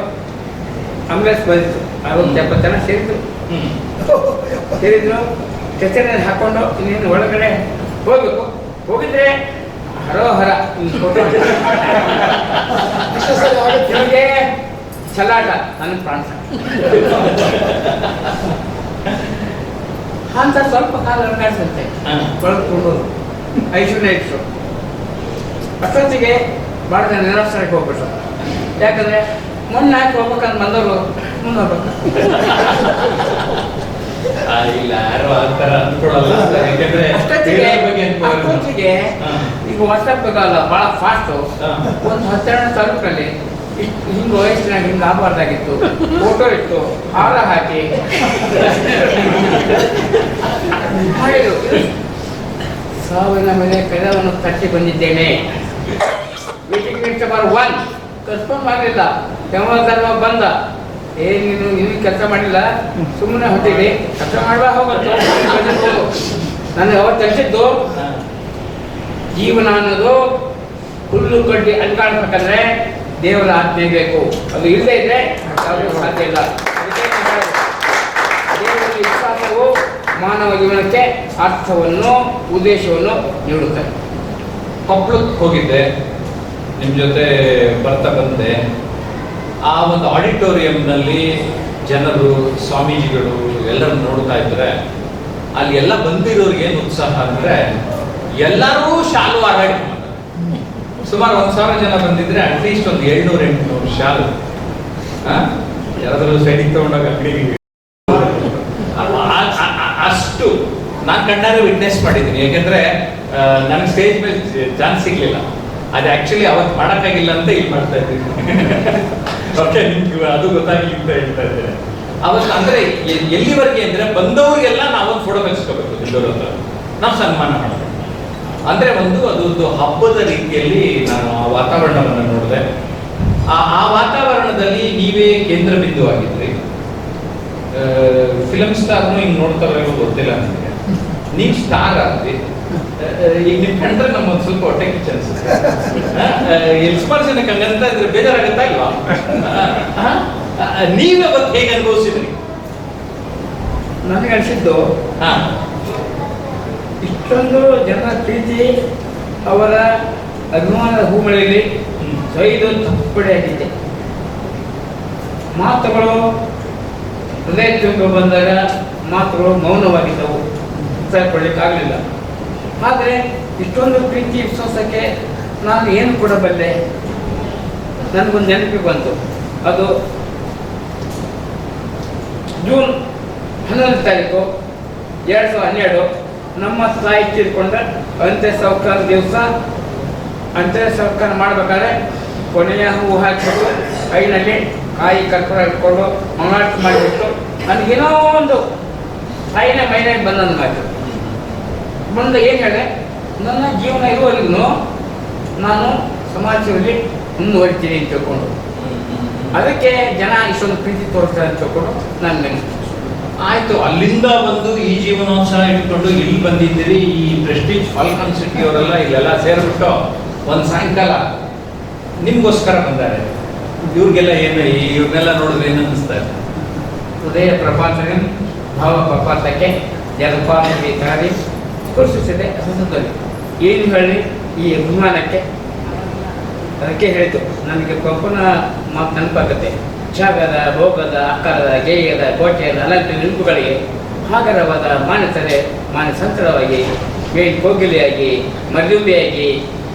ಆಂಬುಲೆನ್ಸ್ ಬಂದಿತ್ತು. ಅರವತ್ತು ಎಪ್ಪತ್ತು ಜನ ಸೇರಿದ್ರು. ಸೇರಿದ್ರು. ಸ್ಟೆಚರಲ್ಲಿ ಹಾಕೊಂಡು ಇನ್ನೇನು ಒಳಗಡೆ ಹೋಗಬೇಕು. ಹೋಗಿದ್ರೆ ಹರೋಹರ ನಿಮಗೆ ಚಲಾಟ ನನ್ನ ಪ್ರಾಣ ಅಂತ ಸ್ವಲ್ಪ ಕಾಲ ಅಲ್ಲಾಡ್ಸಂತೆ ಹಾ. ಬಳದ್ಕೊಂಡು ಐಶ್ವರ್ಯ ಇಟ್ಟು ಅಷ್ಟೊತ್ತಿಗೆ ಜನ ನಿರಾಸನಕ್ಕೆ ಹೋಗ್ಬಿಟ್ರು. ಯಾಕಂದ್ರೆ ಮೊನ್ನೆ ಹಾಕಿ ಹೋಗ್ಬೇಕಂತ ಬಂದವರು ಮುಂದೆ ಹೋಗ್ಬೇಕು. ಇಲ್ಲ ಯಾರು ಆ ಥರ ಅಂದ್ಕೊಳಲ್ಲ. ಯಾಕಂದ್ರೆ ಅಷ್ಟೊತ್ತಿಗೆ ಬಗ್ಗೆ ಅನ್ಕೊಳ್ಳೋದು. ಅಷ್ಟೊತ್ತಿಗೆ ಹಾ. ಈಗ ವಾಟ್ಸಪ್ ಬೇಕಲ್ಲ ಬಹಳ ಫಾಸ್ಟ್ ಹಾ. ಒಂದು ಹತ್ತೆರಡು ತಾಲೂಕಲ್ಲಿ ಇಷ್ಟು ಹಿಂಗೆ ವಯಸ್ಸಿನಾಗ ಹಿಂಗೆ ಆಗಬಾರ್ದಾಗಿತ್ತು. ಫೋಟೋ ಇಟ್ಟು ಹಾರ ಹಾಕಿ. ಮಾಡಿದ್ರು. ಸಾವಿನ ಮೇಲೆ ಕದವನ್ನು ತಟ್ಟಿ ಬಂದಿದ್ದೇನೆ. ಮೀಟಿಂಗ್ ಒನ್ ಕನ್ಫರ್ಮ್ ಮಾಡಲಿಲ್ಲ ಧರ್ಮ ಬಂದ. ಏ ನೀನು ನೀವು ಕೆಲಸ ಮಾಡಿಲ್ಲ? ಸುಮ್ಮನೆ ಹೊಟ್ಟಿದೆ ಕೆಲಸ ಮಾಡುವ ಹೋಗುತ್ತೆ ನನಗೆ ಅವತ್ತು ಅನಿಸಿದ್ದು. ಜೀವನ ಅನ್ನೋದು ಹುಲ್ಲು ಕಡ್ಡಿ ಅಲ್ಕಾಡ್ಬೇಕಂದ್ರೆ ದೇವರ ಆಜ್ಞೆ ಬೇಕು. ಅದು ಇಲ್ಲದೆ ಇದ್ರೆ ಯಾವುದೂ ಸಾಧ್ಯ ಇಲ್ಲ. ದೇವರ ವಿಶ್ವಾಸವು ಮಾನವ ಜೀವನಕ್ಕೆ ಅರ್ಥವನ್ನು, ಉದ್ದೇಶವನ್ನು ನೀಡುತ್ತೆ. ಕೊಪ್ಪಳಕ್ಕೆ ಹೋಗಿದ್ದೆ. ನಿಮ್ಮ ಜೊತೆ ಬರ್ತಾ ಬಂದೆ. ಆ ಒಂದು ಆಡಿಟೋರಿಯಂನಲ್ಲಿ ಜನರು, ಸ್ವಾಮೀಜಿಗಳು ಎಲ್ಲರೂ ನೋಡ್ತಾ ಇದ್ರೆ ಅಲ್ಲಿ ಎಲ್ಲ ಬಂದಿರೋರಿಗೆ ಏನು ಉತ್ಸಾಹ ಅಂದ್ರೆ ಎಲ್ಲರೂ ಶಾಲು ಹಾರಾಡಿ ಸುಮಾರು ಒಂದ್ ಸಾವಿರ ಜನ ಬಂದಿದ್ರೆ ಅಟ್ಲೀಸ್ಟ್ ಒಂದು ಏಳ್ನೂರ ಎಂಟುನೂರು ಶಾಲು? ಯಾರಾದ್ರೂ ಸೈಡಿಗೆ ತಗೊಂಡಾಗ ಅಂಗಡಿಗೆ ಅಷ್ಟು ನಾನು ಕಣ್ಣಾರೆ ವಿಟ್ನೆಸ್ ಮಾಡಿದ್ದೀನಿ. ಯಾಕಂದ್ರೆ ನನಗೆ ಸ್ಟೇಜ್ ಮೇಲೆ ಚಾನ್ಸ್ ಸಿಗ್ಲಿಲ್ಲ. ಅದು ಆಕ್ಚುಲಿ ಅವತ್ತು ಮಾಡೋಕ್ಕಾಗಿಲ್ಲ ಅಂತ ಇಲ್ಲಿ ಮಾಡ್ತಾ ಇದ್ದೀನಿ. ಓಕೆ ನಿಮ್ಗೆ ಅದು ಗೊತ್ತಾಗಿ ಅಂತ ಹೇಳ್ತಾ ಇದ್ದೇನೆ ಅವತ್ತು ಅಂದ್ರೆ ಎಲ್ಲಿವರೆಗೆ ಅಂದ್ರೆ ಬಂದವರಿಗೆಲ್ಲ ನಾವೊಂದು ಫೋಟೋ ಕಳಿಸ್ಕೋಬೇಕು ಎಲ್ಲರ ಹತ್ರ. ನಾವು ಸನ್ಮಾನ ಮಾಡಬೇಕು ಅಂದ್ರೆ ಒಂದು ಅದೊಂದು ಹಬ್ಬದ ರೀತಿಯಲ್ಲಿ ನಾನು ಆ ವಾತಾವರಣವನ್ನು ನೋಡಿದೆ. ಆ ಆ ವಾತಾವರಣದಲ್ಲಿ ನೀವೇ ಕೇಂದ್ರ ಬಿಂದು ಆಗಿದ್ರಿ ಫಿಲಮ್ ಸ್ಟಾರ್ನು ಹಿಂಗೆ ನೋಡ್ತಾರೋ ಗೊತ್ತಿಲ್ಲ ನನಗೆ. ನೀವು ಸ್ಟಾರ್ ಆದ್ರಿ ಈಗ ನಿಮ್ ಕಂಡ್ರೆ ನಮ್ಮ ಸ್ವಲ್ಪ ಹೊಟ್ಟೆ ಕಿಚ್ಚ ಇಲ್ಲಿ ಸುಮಾರು ಜನಕ್ಕೆ ಹಂಗಂತ ಇದ್ರೆ ಬೇಜಾರಾಗತ್ತಾ ಇಲ್ವಾ? ನೀವೇ ಬಂದು ಅವತ್ತು ಹೇಗೆ ಅನುಭವಿಸಿದ್ರಿ? ನನಗೆ ಅನಿಸಿದ್ದು ಹಾ. ಇಷ್ಟೊಂದು ಜನರ ಪ್ರೀತಿ ಅವರ ಅಭಿಮಾನದ ಹೂಮಳೆಯಲ್ಲಿ ಸೈದು ಆಗಿದೆ. ಮಾತುಗಳು ಹೃದಯ ತುಂಬ ಬಂದಾಗ ಮಾತುಗಳು ಮೌನವಾಗಿದ್ದವು. ಉತ್ತರಪಡಲಿಕ್ಕಾಗಲಿಲ್ಲ ಆದರೆ ಇಷ್ಟೊಂದು ಪ್ರೀತಿ ವಿಶ್ವಾಸಕ್ಕೆ ನಾನು ಏನು ಕೊಡಬಲ್ಲೆ ನನಗೊಂದು ನೆನಪಿಗೆ ಬಂತು. ಅದು ಜೂನ್ ಹನ್ನೊಂದು ತಾರೀಕು ಎರಡು ಸಾವಿರದ ಹನ್ನೆರಡು ನಮ್ಮ ತಾಯಿ ತೀರ್ಕೊಂಡ ಅಂತ್ಯ ಸಂಸ್ಕಾರ ದಿವಸ. ಅಂತ್ಯ ಸಂಸ್ಕಾರ ಮಾಡಬೇಕಾದ್ರೆ ಕೊನೆಯ ಹೂವು ಹಾಕಿಬಿಟ್ಟು ಕೈನಲ್ಲಿ ಕಾಯಿ ಕರ್ಕೊಂಡು ಇಟ್ಕೊಂಡು ಮಾಡಿಬಿಟ್ಟು ನನಗೇನೋ ಒಂದು ತಾಯಿನ ಮೈನಾಗಿ ಬಂದಂದು ಮಾತು ಬಂದ ಏನು ಹೇಳಿದೆ? ನನ್ನ ಜೀವನ ಇರುವವರೆಗೂ ನಾನು ಸಮಾಜದಲ್ಲಿ ಮುಂದುವರಿತೀನಿ ಅಂತ ತಿಳ್ಕೊಂಡು. ಅದಕ್ಕೆ ಜನ ಇಷ್ಟೊಂದು ಪ್ರೀತಿ ತೋರಿಸ್ತಾರೆ ಅಂತ ತಿಳ್ಕೊಂಡು ನಾನು ಆಯ್ತು ಅಲ್ಲಿಂದ ಬಂದು ಈ ಜೀವನೋತ್ಸವ ಇಟ್ಕೊಂಡು ಇಲ್ಲಿ ಬಂದಿದ್ದೀರಿ ಈ ಪ್ರೆಸ್ಟೀಜ್ ಫಾಲ್ಕನ್ ಸಿಟಿ ಅವರೆಲ್ಲ ಇಲ್ಲೆಲ್ಲ ಸೇರಿಬಿಟ್ಟು ಒಂದು ಸಾಯಂಕಾಲ ನಿಮ್ಗೋಸ್ಕರ ಬಂದಾರೆ. ಇವ್ರಿಗೆಲ್ಲ ಏನು ಇವ್ರನ್ನೆಲ್ಲ ನೋಡಿದ್ರೆ ಏನು ಅನಿಸ್ತಾ ಇದೆ? ಹೃದಯ ಪ್ರಪಾತನ ಭಾವ ಪ್ರಪಾತಕ್ಕೆ ಜಲಪಾತಕ್ಕೆ ತಾರಿ ಸ್ಪರ್ಶಿಸಿದೆ ಹೊಸದಲ್ಲಿ ಏನು ಹೇಳಿ ಈ ಅಭಿಮಾನಕ್ಕೆ? ಅದಕ್ಕೆ ಹೇಳಿತು, ನನಗೆ ಪಪ್ಪನ ಮಾತು ನೆನಪಾಗುತ್ತೆ. ಜಾಗದ, ರೋಗದ ಅಕ್ಕರದ ಗೇಯದ, ಕೋಟೆಯದ ಅನಂತ ನೆನಪುಗಳಿಗೆ ಹಾಗರವಾದ ಮಾನಸರೆ, ಮಾನಸಂತರವಾಗಿ ಮೇಲ್ ಕೋಗಿಲೆಯಾಗಿ ಮರ್ಯುಂಬೆಯಾಗಿ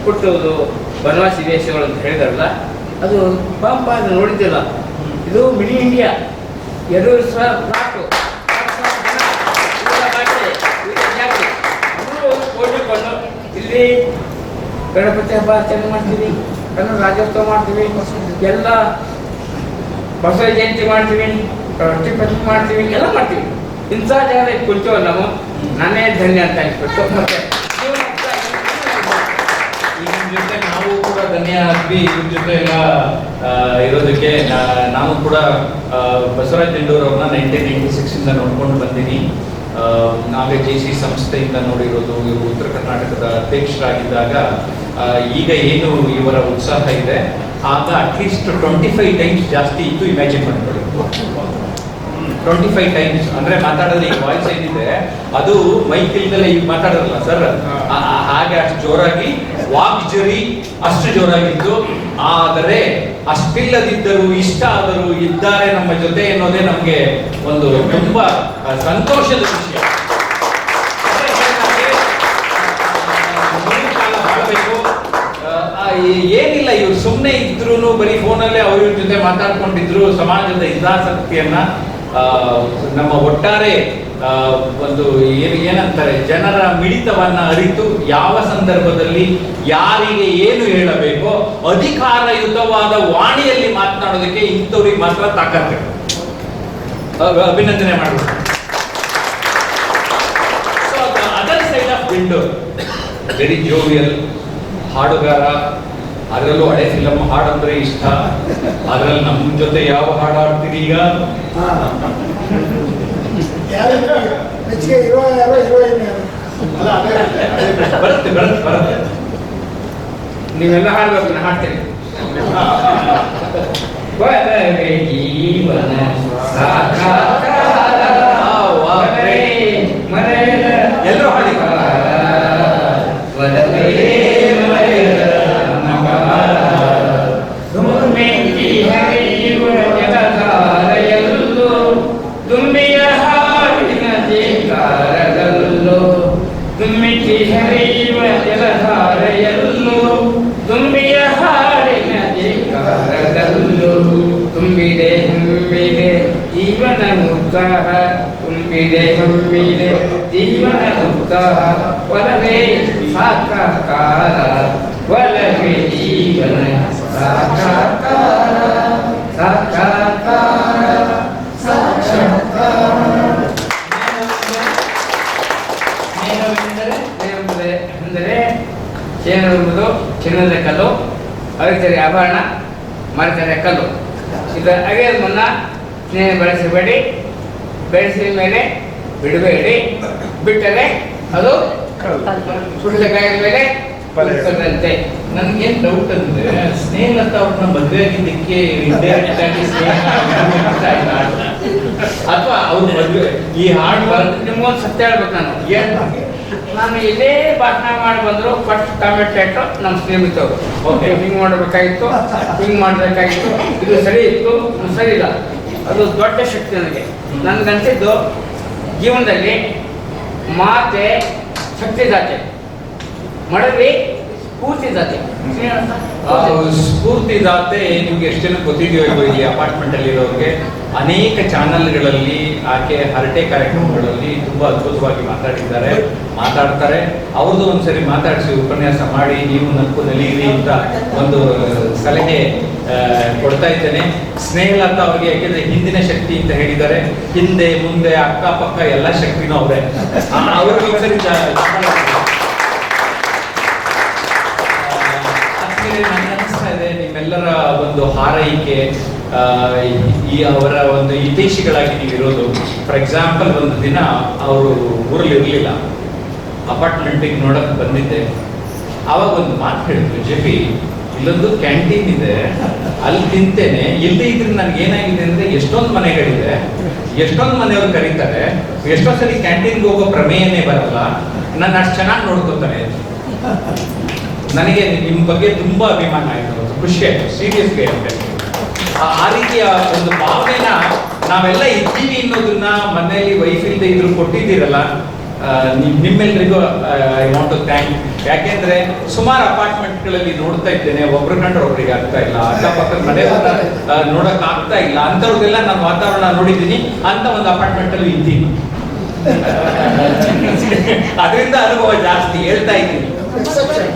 ಹುಟ್ಟುವುದು ಬನವಾಸಿ ದೇಶಗಳು ಅಂತ ಹೇಳಿದಾರಲ್ಲ, ಅದು ಪಾಪ ಅದು ನೋಡಿದ್ದಿಲ್ಲ. ಇದು ಮಿಡಿ ಇಂಡಿಯಾ. ಎರಡು ಸಾವಿರ ಇಲ್ಲಿ ಗಣಪತಿ ಹಬ್ಬ ಆಚರಣೆ ಮಾಡ್ತೀವಿ, ಕನ್ನಡ ರಾಜ್ಯೋತ್ಸವ ಮಾಡ್ತೀವಿ, ಎಲ್ಲ ಬಸವ ಜಯಂತಿ ಮಾಡ್ತೀವಿ ಟಿಪ್ಪತ್ತು ಮಾಡ್ತೀವಿ, ಎಲ್ಲ ಮಾಡ್ತೀವಿ. ಇಂಥ ಜಾಗದಲ್ಲಿ ಕುಳಿತೇವೆ ನಾವು ನಾನೇ ಧನ್ಯ ಅಂತ ಅನ್ಸ್ಬಿಟ್ಟು ಮತ್ತೆ ನಾವು ಕೂಡ ಧನ್ಯ ಆದ್ವಿ ಇವ್ರ ಜೊತೆ ಎಲ್ಲ ಇರೋದಕ್ಕೆ. ನಾನು ಕೂಡ ಬಸವರಾಜ್ ದಿಂಡೂರವ್ರನ್ನ ನೈನ್ಟೀನ್ ನೈನ್ಟಿ ಸಿಕ್ಸ್ ಇಂದ ನೋಡ್ಕೊಂಡು ಬಂದೀನಿ. ನಾವೇ ಜೆ ಸಿ ಸಂಸ್ಥೆಯಿಂದ ನೋಡಿರೋದು, ಇವರು ಉತ್ತರ ಕರ್ನಾಟಕದ ಅಧ್ಯಕ್ಷರಾಗಿದ್ದಾಗ ಈಗ ಏನು ಇವರ ಉತ್ಸಾಹ ಇದೆ, ಆಗ ಅಟ್ಲೀಸ್ಟ್ ಟ್ವೆಂಟಿ ಫೈವ್ ಟೈಮ್ಸ್ ಜಾಸ್ತಿ ಇತ್ತು ಇಮ್ಯಾಜಿನ್ ಮಾಡ್ಕೊಳ್ಳಿ. ಟ್ವೆಂಟಿ ಫೈವ್ ಟೈಮ್ಸ್ ಅಂದ್ರೆ ಮಾತಾಡೋದು ಈಗ ವಾಯ್ಸ್ ಏನಿದೆ, ಅದು ಮೈಕ್ ಇಲ್ದಲೆ ಈಗ ಮಾತಾಡೋದಲ್ಲ ಸರ್ ಹಾಗೆ ಅಷ್ಟು ಜೋರಾಗಿ ವಾಕ್ ಜರಿ ಅಷ್ಟು ಜೋರಾಗಿತ್ತು. ಆದರೆ ಅಷ್ಟಿಲ್ಲದಿದ್ದರೂ ಇಷ್ಟ ಆದರೂ ಇದ್ದಾರೆ ನಮ್ಮ ಜೊತೆ ಅನ್ನೋದೇ ನಮಗೆ ಒಂದು ತುಂಬಾ ಸಂತೋಷದ ವಿಷಯ. ಏನಿಲ್ಲ, ಇವ್ರು ಸುಮ್ಮನೆ ಇದ್ರು ಬರೀ ಫೋನಲ್ಲೇ ಅವ್ರ ಜೊತೆ ಮಾತಾಡ್ಕೊಂಡಿದ್ರು ಸಮಾಜದ ಹಿತಾಸಕ್ತಿಯನ್ನ ನಮ್ಮ ಒಟ್ಟಾರೆ ಒಂದು ಏನು, ಏನಂತಾರೆ, ಜನರ ಮಿಡಿತವನ್ನ ಅರಿತು ಯಾವ ಸಂದರ್ಭದಲ್ಲಿ ಯಾರಿಗೆ ಏನು ಹೇಳಬೇಕೋ ಅಧಿಕಾರಯುತವಾದ ವಾಣಿಯಲ್ಲಿ ಮಾತನಾಡೋದಕ್ಕೆ ಇಂಥವ್ರಿಗೆ ಮಾತ್ರ ತಾಕತ್ತೆ. ಅಭಿನಂದನೆ ಮಾಡಬೇಕು other side of window very jovial ಹಾಡುಗಾರ ಅದರಲ್ಲೂ ಹಳೆ ಫಿಲಮ್ ಹಾಡಂದ್ರೆ ಇಷ್ಟ. ಅದ್ರಲ್ಲಿ ನಮ್ಮ ಜೊತೆ ಯಾವ ಹಾಡು ಹಾಡ್ತೀರಿ ಈಗ? ಬರುತ್ತೆ ಬರುತ್ತೆ ಬರುತ್ತೆ. ನೀವೆಲ್ಲ ಹಾಡ್ಬೇಕು ನಾನು ಹಾಡ್ತೇನೆ. ಒಲವೇ ಜೀವನ ಸ್ನೇಹ ಬೆಳೆಸಬೇಡಿ ಬೆಳೆಸಿದ ಮೇಲೆ ಬಿಡಬೇಡಿ, ಬಿಟ್ಟರೆ ಅದು ಸುಳಿದ ಕಾಯಿದ ಮೇಲೆ ಬರ್ತದಂತೆ ನನ್ಗೇನು ಡೌಟ್ ಅಂದ್ರೆ ಅಂತ ಅವ್ರನ್ನ ಮದುವೆ ಆಗಿದ್ದಕ್ಕೆ ಸ್ನೇಹ. ಅಥವಾ ಅವ್ರ ಮದುವೆ, ಈ ಹಾಡು ಬಂದು ನಿಮ್ಗೊಂದು ಸತ್ಯ ಹೇಳ್ಬೇಕು ನಾನು. ಏನು? ನಾನು ಇದೇ ಭಾಷಣ ಮಾಡಿ ಬಂದ್ರು ಫಸ್ಟ್ ಆಯ್ತು ನಮ್ಮ ಸ್ನೇಹಿತರು. ಓಕೆ ಹಿಂಗ್ ಮಾಡಬೇಕಾಗಿತ್ತು ಹಿಂಗ್ ಮಾಡಬೇಕಾಗಿತ್ತು. ಇದು ಸರಿ ಇತ್ತು, ಸರಿ ಇಲ್ಲ. ಅದು ದೊಡ್ಡ ಶಕ್ತಿ ನನಗೆ. ನನಗನ್ಸಿದ್ದು ಜೀವನದಲ್ಲಿ ಮಾತೆ ಶಕ್ತಿ ದಾತೆ. ಮಡವಿ ಸ್ಫೂರ್ತಿ ಜಾತೆ ಸ್ಫೂರ್ತಿ ಜಾತೆ ನಿಮ್ಗೆ ಎಷ್ಟೇನು ಗೊತ್ತಿದೆಯೋ ಈ ಅಪಾರ್ಟ್ಮೆಂಟ್ ಅಲ್ಲಿ ಇರೋರಿಗೆ? ಅನೇಕ ಚಾನೆಲ್ಗಳಲ್ಲಿ ಆಕೆ ಹರಟೆ ಕಾರ್ಯಕ್ರಮಗಳಲ್ಲಿ ತುಂಬಾ ಅದ್ಭುತವಾಗಿ ಮಾತಾಡಿದ್ದಾರೆ, ಮಾತಾಡ್ತಾರೆ. ಅವ್ರದ್ದು ಒಂದ್ಸರಿ ಮಾತಾಡಿಸಿ, ಉಪನ್ಯಾಸ ಮಾಡಿ, ನೀವು ನಕ್ಕು ನಲೀರಿ ಅಂತ ಒಂದು ಸಲಹೆ ಕೊಡ್ತಾ ಇದ್ದೇನೆ. ಸ್ನೇಹಲತಾ ಅವ್ರಿಗೆ ಯಾಕೆಂದ್ರೆ ಹಿಂದಿನ ಶಕ್ತಿ ಅಂತ ಹೇಳಿದ್ದಾರೆ. ಹಿಂದೆ, ಮುಂದೆ, ಅಕ್ಕಪಕ್ಕ ಎಲ್ಲ ಶಕ್ತಿನೂ ಅವರೇ. ಅನಿಸ್ತಾ ಇದೆ, ನಿಮ್ಮೆಲ್ಲರ ಒಂದು ಹಾರೈಕೆ ಈ ಅವರ ಒಂದು ಹಿತೈಷಿಗಳಾಗಿ ನೀವು ಇರೋದು ಫಾರ್ ಎಕ್ಸಾಂಪಲ್ ಒಂದು ದಿನ ಅವರು ಊರಲ್ಲಿ ಇರಲಿಲ್ಲ ಅಪಾರ್ಟ್ಮೆಂಟಿಗೆ ನೋಡಕ್ ಬಂದಿದ್ದೆ. ಅವಾಗ ಒಂದು ಮಾತು ಹೇಳಿದ್ರು ಜೆ ಪಿ ಇಲ್ಲೊಂದು ಕ್ಯಾಂಟೀನ್ ಇದೆ, ಅಲ್ಲಿ ತಿಂತೇನೆ. ಇಲ್ಲದೆ ಇದ್ರೆ ನನಗೆ ಏನಾಗಿದೆ ಅಂದ್ರೆ ಎಷ್ಟೊಂದು ಮನೆಗಳಿದೆ, ಎಷ್ಟೊಂದು ಮನೆಯವ್ರು ಕರೀತಾರೆ ಎಷ್ಟೊಂದು ಸರಿ ಕ್ಯಾಂಟೀನ್ಗೆ ಹೋಗೋ ಪ್ರಮೇಯನೇ ಬರಲ್ಲ. ನನ್ನ ಅಷ್ಟು ಚೆನ್ನಾಗಿ ನೋಡ್ಕೊತಾರೆ ನನಗೆ ನಿಮ್ಮ ಬಗ್ಗೆ ತುಂಬಾ ಅಭಿಮಾನ ಆಯ್ತು. ಖುಷಿ ಆಯ್ತು. ಸೀರಿಯಸ್ಲಿ ಅಂತ ಆ- ಆ ರೀತಿಯ ಒಂದು ಭಾವನೆನ ನಾವೆಲ್ಲ ಇದ್ದೀವಿ ಅನ್ನೋದನ್ನ ಮನೆಯಲ್ಲಿ ವೈಫ್ ಇಲ್ಲದೆ ಇದ್ರು ಕೊಟ್ಟಿದ್ದೀರಲ್ಲ ಆ, ನಿಮ್- ನಿಮ್ಮೆಲ್ರಿಗೂ ಐ ವಾಂಟ್ ಟು ಥ್ಯಾಂಕ್ ಯಾಕೆಂದ್ರೆ ಸುಮಾರು ಅಪಾರ್ಟ್ಮೆಂಟ್ಗಳಲ್ಲಿ ನೋಡ್ತಾ ಇದ್ದೇನೆ ಒಬ್ರು ಕಂಡ್ರೆ ಒಬ್ರಿಗೆ ಆಗ್ತಾ ಇಲ್ಲ ಅಕ್ಕಪಕ್ಕದ ಮನೆ ನೋಡಕ್ ಆಗ್ತಾ ಇಲ್ಲ. ಅಂಥವ್ರಿಗೆಲ್ಲ ನಾನು ವಾತಾವರಣ ನೋಡಿದ್ದೀನಿ ಅಂತ ಒಂದು ಅಪಾರ್ಟ್ಮೆಂಟ್ ಅಲ್ಲಿ ಇದ್ದೀನಿ. ಅದರಿಂದ ಅನುಭವ ಜಾಸ್ತಿ ಹೇಳ್ತಾ ಇದ್ದೀನಿ.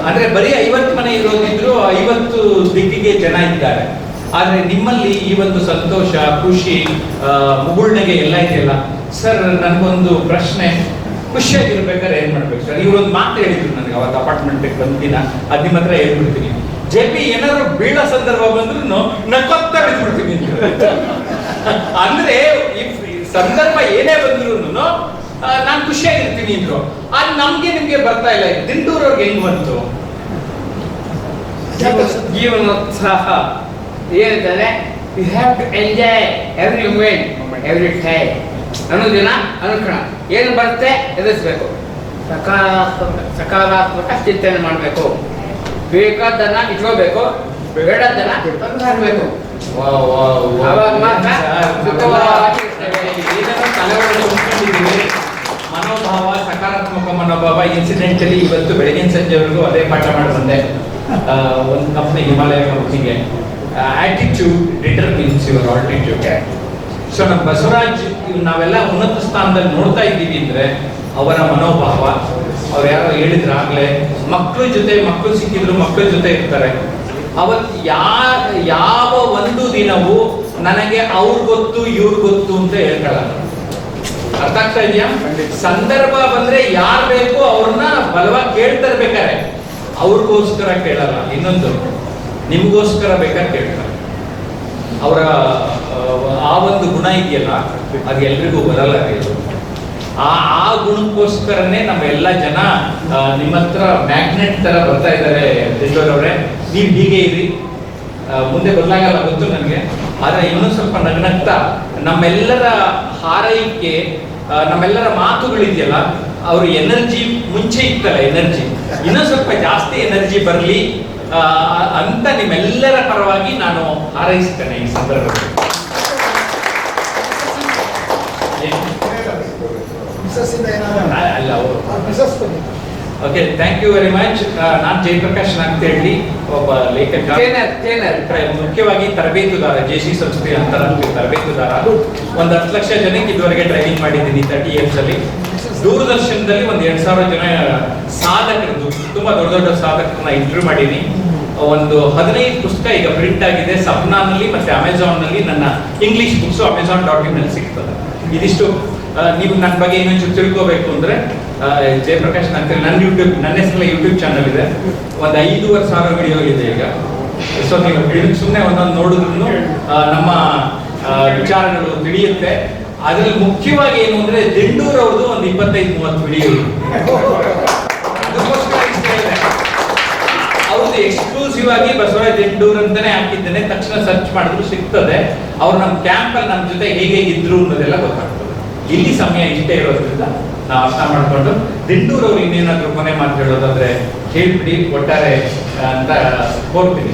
ಅಂದ್ರೆ ಬರೀ ಐವತ್ತು ಮನೆ ಇರೋದಿದ್ರು ಐವತ್ತು ದಿಕ್ಕಿಗೆ ಜನ ಇದ್ದಾರೆ. ಆದ್ರೆ ನಿಮ್ಮಲ್ಲಿ ಈ ಒಂದು ಸಂತೋಷ ಖುಷಿ ಆ, ಮುಗುಳ್ನಗೆ ಎಲ್ಲ ಇದೆಯಲ್ಲ? ಸರ್ ನನಗೊಂದು ಪ್ರಶ್ನೆ. ಖುಷಿಯಾಗಿರ್ಬೇಕಾದ್ರೆ ಏನ್ ಮಾಡ್ಬೇಕು ಸರ್? ಇವ್ರೊಂದು ಮಾತು ಹೇಳಿದ್ರು ನನಗೆ ಅವತ್ತು ಅಪಾರ್ಟ್ಮೆಂಟ್ ಬಂದಿನ ಅದ್ ನಿಮ್ಮ ಹತ್ರ ಹೇಳ್ಬಿಡ್ತೀನಿ. ಜೆ ಪಿ ಏನಾದ್ರು ಬೀಳೋ ಸಂದರ್ಭ ಬಂದ್ರು ನಕ್ಕೊತ್ತ ಬಿದ್ಬಿಡ್ತೀನಿ ಅಂತ. ಅಂದ್ರೆ ಸಂದರ್ಭ ಏನೇ ಬಂದ್ರು ನಾನು ಖುಷಿಯಾಗಿರ್ತೀನಿ ಅಂದ್ರು. ಅದು ನಮ್ಗೆ ನಿಮ್ಗೆ ಬರ್ತಾ ಇಲ್ಲ. ದಿಂಡೂರವ್ರಿಗೆ ಹೆಂಗ್ ಬಂತು? ಜೀವನೋತ್ಸಾಹ. ಏನಿದ್ದಾರೆ you have to enjoy every moment every time ಅನ್ನೋದಿನ? ಅನುಕ್ಷಣ ಏನು ಬರುತ್ತೆ ಎದುರಿಸ್ಬೇಕು. ಸಕಾರಾತ್ಮಕ ಸಕಾರಾತ್ಮಕ ಚಿಂತನೆ ಮಾಡಬೇಕು. ಬೇಕಾದ್ದನ್ನ ಇಟ್ಕೋಬೇಕು ಬೇಡದ್ದನ್ನ. ಅವಾಗ ಮಾತ್ರ ತುಂಬ್ಕೊಂಡಿದ್ದೀವಿ. ಮನೋಭಾವ ಸಕಾರಾತ್ಮಕ ಮನೋಭಾವ ಇನ್ಸಿಡೆಂಟಲಿ ಇವತ್ತು ಬೆಳಗಿನ ಸಂಜೆವರೆಗೂ ಅದೇ ಪಾಠ ಮಾಡಿ ಬಂದೆ ಒಂದು ಕಂಪ್ನಿ ಹಿಮಾಲಯ ಕಂಪ್ನಿಗೆ attitude determines your altitude so ನಮ್ಮ ಬಸವರಾಜ್ ನಾವೆಲ್ಲ ಉನ್ನತ ಸ್ಥಾನದಲ್ಲಿ ನೋಡ್ತಾ ಇದ್ದೀವಿ ಅಂದ್ರೆ ಅವರ ಮನೋಭಾವ ಅವ್ರು ಯಾರೋ ಹೇಳಿದ್ರು ಆಗ್ಲೇ ಮಕ್ಕಳ ಜೊತೆ ಮಕ್ಕಳು ಸಿಕ್ಕಿದ್ರು ಮಕ್ಕಳ ಜೊತೆ ಇರ್ತಾರೆ. ಅವತ್ ಯಾ ಯಾವ ಒಂದು ದಿನವೂ ನನಗೆ ಅವ್ರ್ ಗೊತ್ತು ಇವ್ರ ಗೊತ್ತು ಅಂತ ಹೇಳ್ತಾಳ ಅರ್ಥ ಆಗ್ತಾ ಇದೆಯಾ? ಸಂದರ್ಭ ಬಂದ್ರೆ ಯಾರ್ ಬೇಕು ಅವ್ರನ್ನ ಬಲವಾಗಿ ಕೇಳ್ತಾ ಇರ್ಬೇಕಾರೆ ಅವ್ರಿಗೋಸ್ಕರ ಕೇಳಲ್ಲ ಇನ್ನೊಂದು. ನಿಮಗೋಸ್ಕರ ಬೇಕಾದ್ರೆ ಕೇಳ್ತಾರೆ. ಅವರ, ಆ ಒಂದು ಗುಣ ಇದೆಯಲ್ಲ, ಅದು ಎಲ್ರಿಗೂ ಬರಲ್ಲ ಆ ಆ ಗುಣಕ್ಕೋಸ್ಕರನೇ ನಮ್ಮೆಲ್ಲ ಜನ ನಿಮ್ಮ ಹತ್ರ ಮ್ಯಾಗ್ನೆಟ್ ತರ ಬರ್ತಾ ಇದ್ದಾರೆ ಅವರೇ. ನೀವು ಹೀಗೆ ಇರಿ. ಮುಂದೆ ಬದಲಾಗಲ್ಲ ಗೊತ್ತು ನನಗೆ. ಆದ್ರೆ ಇನ್ನೂ ಸ್ವಲ್ಪ ನಗ್ನಗ್ತಾ, ನಮ್ಮೆಲ್ಲರ ಹಾರೈಕೆ ನಮ್ಮೆಲ್ಲರ ಮಾತುಗಳಿದೆಯಲ್ಲ, ಅವ್ರ ಎನರ್ಜಿ ಮುಂಚೆ ಇತ್ತಲ್ಲ ಎನರ್ಜಿ. ಇನ್ನೂ ಸ್ವಲ್ಪ ಜಾಸ್ತಿ ಎನರ್ಜಿ ಬರಲಿ. ಅಂತ ನಿಮ್ಮೆಲ್ಲರ ಪರವಾಗಿ ನಾನು ಹಾರೈಸ್ತೇನೆ ಈ ಸಂದರ್ಭದಲ್ಲಿ. Okay thank you very much ನಾನು ಜಯಪ್ರಕಾಶ್ ನಾಗ್ತೇಳಿ ಒಬ್ಬ ಲೇಖಕ. ಮುಖ್ಯವಾಗಿ ತರಬೇತುದಾರ ಜೆ ಸಿ ಸಂಸ್ಥೆ ಅಂತಾರಾಷ್ಟ್ರೀಯ ತರಬೇತುದಾರ. ಒಂದು ಹತ್ತು ಲಕ್ಷ ಜನಕ್ಕೆ ಇದುವರೆಗೆ ಟ್ರೈನಿಂಗ್ ಮಾಡಿದ್ದೀನಿ ತರ್ಟಿ ಇಯರ್ಸ್ ಅಲ್ಲಿ. ದೂರದರ್ಶನದಲ್ಲಿ ಒಂದು ಎರಡ್ ಸಾವಿರ ಜನ ಸಾಧಕರದ್ದು ತುಂಬಾ ದೊಡ್ಡ ದೊಡ್ಡ ಸಾಧಕರನ್ನ ಇಂಟರ್ವ್ಯೂ ಮಾಡೀನಿ ಒಂದು ಹದಿನೈದು ಪುಸ್ತಕ ಈಗ ಪ್ರಿಂಟ್ ಆಗಿದೆ. ಸಪ್ನಾನಲ್ಲಿ ಮತ್ತೆ ಅಮೆಝಾನ್ನಲ್ಲಿ ನನ್ನ ಇಂಗ್ಲಿಷ್ ಬುಕ್ಸ್ ಅಮೆಝಾನ್ ಡಾಟ್ ಇನ್ನಲ್ಲಿ ಸಿಗ್ತದೆ. ಇದಿಷ್ಟು ನೀವು ನನ್ನ ಬಗ್ಗೆ ಇನ್ನೊಂದು ತಿಳ್ಕೋಬೇಕು ಅಂದ್ರೆ ಜಯಪ್ರಕಾಶ್ ಅಂತೇಳಿ ನನ್ನ ಯೂಟ್ಯೂಬ್ ನನ್ನ ಹೆಸರಲ್ಲಿ ಯೂಟ್ಯೂಬ್ ಚಾನಲ್ ಇದೆ. ಒಂದು ಐದೂವರೆ ಸಾವಿರ ವಿಡಿಯೋ ಇದೆ ಈಗ. ಸೊ ನೀವು ಸುಮ್ಮನೆ ಒಂದೊಂದು ನೋಡಿದ್ರು ನಮ್ಮ ವಿಚಾರಗಳು ತಿಳಿಯುತ್ತೆ. ಅದ್ರಲ್ಲಿ ಮುಖ್ಯವಾಗಿ ಏನು ಅಂದ್ರೆ ದಿಂಡೂರ್ ಅವ್ರದ್ದು ಒಂದು ಇಪ್ಪತ್ತೈದು, ಮೂವತ್ತು ವಿಡಿಯೋ ಅವ್ರದ್ದು ಎಕ್ಸ್ಕ್ಲೂಸಿವ್ ಆಗಿ ಬಸವರಾಜ್ ದಿಂಡೂರ್ ಅಂತಾನೆ ಹಾಕಿದ್ದೇನೆ ತಕ್ಷಣ ಸರ್ಚ್ ಮಾಡಿದ್ರು ಸಿಗ್ತದೆ. ಅವ್ರು ನಮ್ಮ ಕ್ಯಾಂಪ್ ಅಲ್ಲಿ ನಮ್ಮ ಜೊತೆ ಹೇಗೆ ಇದ್ರು ಅನ್ನೋದೆಲ್ಲ ಗೊತ್ತಾಗ್ತದೆ. ಇಲ್ಲಿ ಸಮಯ ಇಷ್ಟೇ ಇರೋದ್ರಿಂದ ನಾವು ಅರ್ಥ ಮಾಡ್ಕೊಂಡು ದಿಂಡೂರ್ ಅವ್ರು ಇನ್ನೇನಾದ್ರೂ ಕೊನೆ ಮಾತು ಹೇಳೋದಾದ್ರೆ ಹೇಳ್ಬಿಡಿ, ಒಟ್ಟಾರೆ ಅಂತ ಕೋರ್ತೀನಿ.